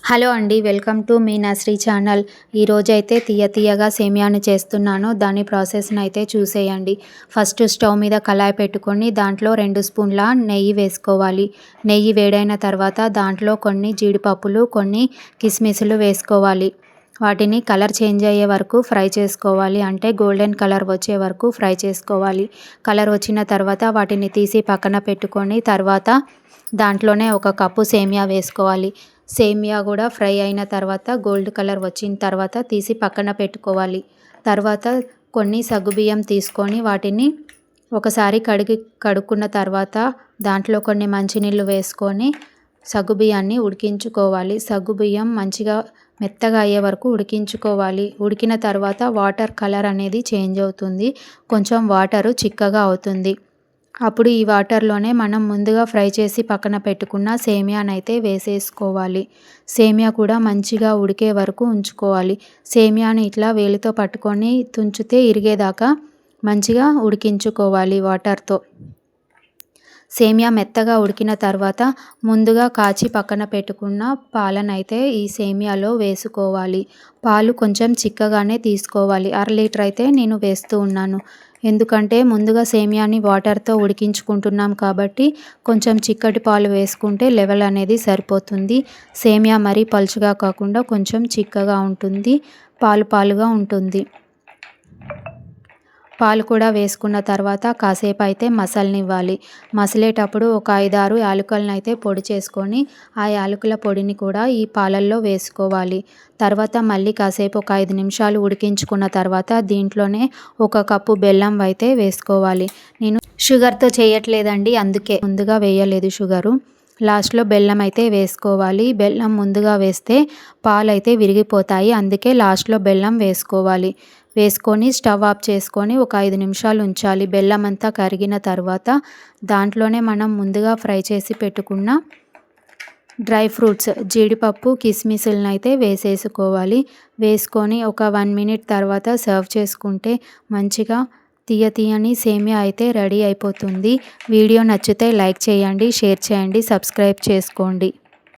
Hello అండి welcome to Meenasri channel. ఈరోజైతే తీయ తీయగా సేమియాను చేస్తున్నాను. దాని ప్రాసెస్ని అయితే చూసేయండి. ఫస్ట్ స్టవ్ మీద కళాయి పెట్టుకొని దాంట్లో రెండు స్పూన్ల నెయ్యి వేసుకోవాలి. నెయ్యి వేడైన తర్వాత దాంట్లో కొన్ని జీడిపప్పులు కొన్ని కిస్మిస్లు వేసుకోవాలి. వాటిని కలర్ చేంజ్ అయ్యే వరకు ఫ్రై చేసుకోవాలి. అంటే గోల్డెన్ కలర్ వచ్చే వరకు ఫ్రై చేసుకోవాలి. కలర్ వచ్చిన తర్వాత వాటిని తీసి పక్కన పెట్టుకొని తర్వాత దాంట్లోనే ఒక కప్పు సేమియా వేసుకోవాలి. సేమియా కూడా ఫ్రై అయిన తర్వాత గోల్డ్ కలర్ వచ్చిన తర్వాత తీసి పక్కన పెట్టుకోవాలి. తర్వాత కొన్ని సగ్గుబియ్యం తీసుకొని వాటిని ఒకసారి కడిగి కడుక్కున్న తర్వాత దాంట్లో కొన్ని మంచినీళ్ళు వేసుకొని సగ్గుబియ్యాన్ని ఉడికించుకోవాలి. సగ్గుబియ్యం మంచిగా మెత్తగా అయ్యే వరకు ఉడికించుకోవాలి. ఉడికిన తర్వాత వాటర్ కలర్ అనేది చేంజ్ అవుతుంది. కొంచెం వాటరు చిక్కగా అవుతుంది. అప్పుడు ఈ వాటర్లోనే మనం ముందుగా ఫ్రై చేసి పక్కన పెట్టుకున్న సేమియానైతే వేసేసుకోవాలి. సేమియా కూడా మంచిగా ఉడికే వరకు ఉంచుకోవాలి. సేమియాని ఇట్లా వేలితో పట్టుకొని తుంచితే ఇరిగేదాకా మంచిగా ఉడికించుకోవాలి వాటర్తో. సేమియా మెత్తగా ఉడికిన తర్వాత ముందుగా కాచి పక్కన పెట్టుకున్న పాలనైతే ఈ సేమియాలో వేసుకోవాలి. పాలు కొంచెం చిక్కగానే తీసుకోవాలి. అర లీటర్ అయితే నేను వేస్తూ ఉన్నాను. ఎందుకంటే ముందుగా సేమియాని వాటర్తో ఉడికించుకుంటున్నాం కాబట్టి కొంచెం చిక్కటి పాలు వేసుకుంటే లెవెల్ అనేది సరిపోతుంది. సేమియా మరీ పలుచగా కాకుండా కొంచెం చిక్కగా ఉంటుంది పాలు పాలుగా ఉంటుంది. పాలు కూడా వేసుకున్న తర్వాత కాసేపు అయితే మసలనివ్వాలి. మసలేటప్పుడు ఒక ఐదారు యాలకులను అయితే పొడి చేసుకొని ఆ యాలకుల పొడిని కూడా ఈ పాలల్లో వేసుకోవాలి. తర్వాత మళ్ళీ కాసేపు ఒక ఐదు నిమిషాలు ఉడికించుకున్న తర్వాత దీంట్లోనే ఒక కప్పు బెల్లం అయితే వేసుకోవాలి. నేను షుగర్తో చేయట్లేదండి అందుకే ముందుగా వేయలేదు షుగరు. లాస్ట్లో బెల్లం అయితే వేసుకోవాలి. బెల్లం ముందుగా వేస్తే పాలు అయితే విరిగిపోతాయి అందుకే లాస్ట్లో బెల్లం వేసుకోవాలి. వేసుకొని స్టవ్ ఆఫ్ చేసుకొని ఒక ఐదు నిమిషాలు ఉంచాలి. బెల్లం అంతా కరిగిన తర్వాత దాంట్లోనే మనం ముందుగా ఫ్రై చేసి పెట్టుకున్న డ్రై ఫ్రూట్స్ జీడిపప్పు కిస్మిస్లను అయితే వేసేసుకోవాలి. వేసుకొని ఒక వన్ మినిట్ తర్వాత సర్వ్ చేసుకుంటే మంచిగా తీయ తీయని సేమియా అయితే రెడీ అయిపోతుంది. వీడియో నచ్చితే లైక్ చేయండి షేర్ చేయండి సబ్స్క్రైబ్ చేసుకోండి.